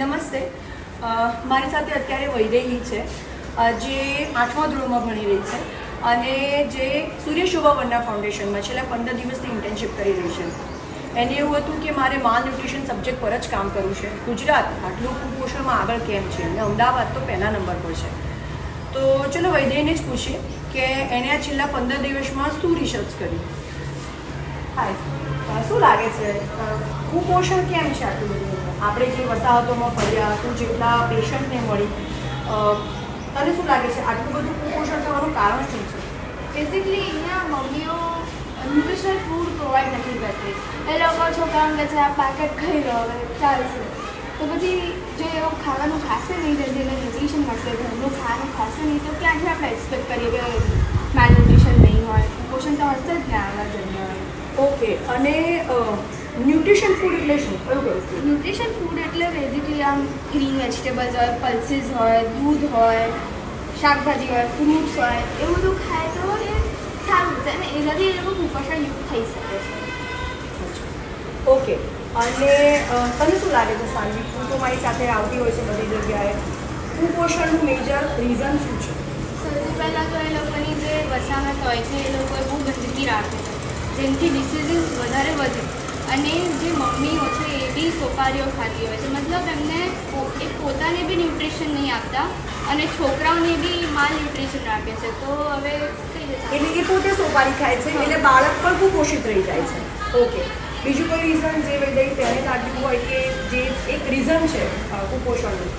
નમસ્તે. મારી સાથે અત્યારે વૈદેહી છે. જે આઠમા ધોરણમાં ભણી રહી છે અને જે સૂર્ય શોભા ફાઉન્ડેશનમાં છેલ્લા પંદર દિવસથી ઇન્ટર્નશીપ કરી રહી છે. એને એવું હતું કે મારે માલ ન્યુટ્રિશન સબ્જેક્ટ પર જ કામ કરવું છે. ગુજરાત, આટલું કુપોષણમાં આગળ કેમ છે? અને અમદાવાદ તો પહેલા નંબર પર છે. તો ચલો વૈદેહીને જ પૂછીએ કે એણે આ છેલ્લા પંદર દિવસમાં શું રિસર્ચ કર્યું? અ, શું લાગે છે કુપોષણ કેમ છે આટલું બધું? આપણે જે વસાહતોમાં ફર્યા તું જેટલા પેશન્ટને મળી તને શું લાગે છે આટલું બધું કુપોષણ થવાનું કારણ શું છે? બેઝિકલી અહીંયા મમ્મીઓ ન્યુટ્રિશનલ ફૂડ પ્રોવાઈડ નથી કરતી. એ લોકો છોકરાઓને કહે છે આ પેકેટ ખાઈ લો ચાલશે. તો પછી જો એવો ખાવાનું ખાશે નહીં જલ્દી જેને ન્યુટ્રિશન મળશે ઘરનું ખાવાનું ખાશે નહીં તો ક્યાંથી આપણે એક્સપેક્ટ કરીએ કે માલ ન્યુટ્રિશન નહીં હોય? પોષણ તો હશે જ ને આવવા જન્મ ઓકે અને ન્યુટ્રિશન ફૂડ એટલે શું? ન્યુટ્રિશન ફૂડ એટલે બેઝિકલી આમ ગ્રીન વેજીટેબલ્સ હોય પલ્સીસ હોય દૂધ હોય શાકભાજી હોય ફ્રૂટ્સ હોય એવું બધું ખાય તો એ સારું છે અને એનાથી એ લોકો કુપોષણયુક્ત થઈ શકે છે. ઓકે અને તમને શું લાગે છે સાનવી તું તો મારી સાથે આવતી હોય છે બધી જગ્યાએ? કુપોષણનું મેજર રીઝન શું છે? સૌથી પહેલાં તો એ લોકોની જે વસાહત હોય છે એ લોકો બહુ ગંદકી રાખે છે. જેમથી ડિસીઝીસ વધારે વધે. અને જે મમ્મીઓ છે એ બી સોપારીઓ ખાતી હોય છે. મતલબ એમને એ પોતાને બી ન્યુટ્રિશન નહીં આપતા અને છોકરાઓને બી માલ ન્યુટ્રિશન આપે છે. તો હવે એટલે એ પોતે સોપારી ખાય છે. એટલે બાળક પણ કુપોષિત રહી જાય છે. ઓકે. બીજું કોઈ રીઝન જે વૈદય ત્યારે લાગ્યું હોય કે જે એક રીઝન છે કુપોષણનું?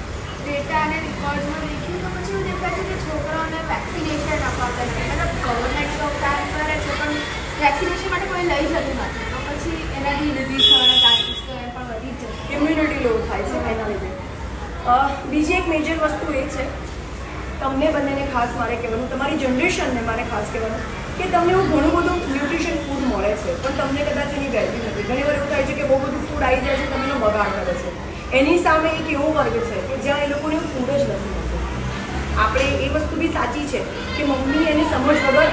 ડેટા અને રિકોર્ડમાં દેખ્યું તો પછી એવું દેખાય છે કે છોકરાઓને વેક્સિનેશન અપાતા નથી મતલબ ગવર્મેન્ટ તો પ્લાન કરે છે પણ વેક્સિનેશન માટે કોઈ લઈ જતું નથી તો પછી એનાથી ડિઝીઝ થવાના ચાન્સીસ તો એમ પણ વધી જ જશે ઇમ્યુનિટી લો થાય છે એના લીધે બીજી એક મેજર વસ્તુ એ છે, તમને બંનેને ખાસ મારે કહેવાનું, તમારી જનરેશનને મારે ખાસ કહેવાનું કે તમને એવું ઘણું બધું ન્યુટ્રિશન ફૂડ મળે છે, પણ તમને કદાચ એની વેલ્યુ નથી. ઘણી વાર એવું થાય છે કે બહુ બધું ફૂડ આવી જાય છે, તમે એનો બગાડ કરો છો. એની સામે એક એવો વર્ગ છે કે જ્યાં એ લોકોને ફૂડ જ નથી મળતું. આપણે એ વસ્તુ બી સાચી છે કે મમ્મી એને સમજ વગર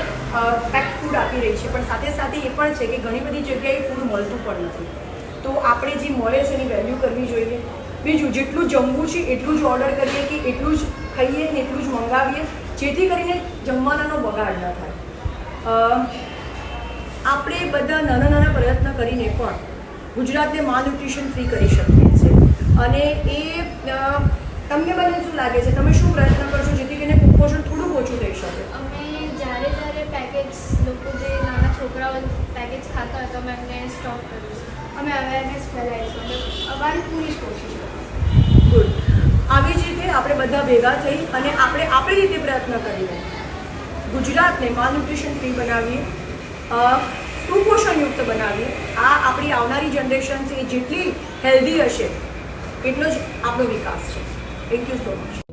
પેક ફૂડ આપી રહી છે, પણ સાથે સાથે એ પણ છે કે ઘણી બધી જગ્યાએ ફૂડ મળતું પણ નથી. તો આપણે જે મળે છે એની વેલ્યુ કરવી જોઈએ. બીજું, જેટલું જમવું છે એટલું જ ઓર્ડર કરીએ કે એટલું જ ખાઈએ ને એટલું જ મંગાવીએ, જેથી કરીને જમવાનાનો બગાડ ન થાય. આપણે બધા નાના નાના પ્રયત્ન કરીને પણ ગુજરાતને માલ ન્યુટ્રિશન ફ્રી કરી શકીએ છીએ. અને એ તમને મને શું લાગે છે? તમે શું પ્રયત્ન કરશો જેથી કરીને કુપોષણ થોડું ઓછું થઈ શકે? અમે જ્યારે જ્યારે પેકેજ લોકો જે નાના છોકરાઓ પેકેજ ખાતા હતા, અમે એમને સ્ટોપ કરીશું અમે અવેરનેસ ફેલાવીશું. અમે અમારી પૂરી કોશિશ ગુડ આવી જ રીતે આપણે બધા ભેગા થઈ અને આપણે આપણી રીતે પ્રયત્ન કરીને ગુજરાતને માલ ન્યુટ્રિશન ફ્રી બનાવીએ સુપોષણયુક્ત બનાવીએ. આ આપણી આવનારી જનરેશન છે જેટલી હેલ્ધી હશે, એટલો જ આપણો વિકાસ છે. Thank you so much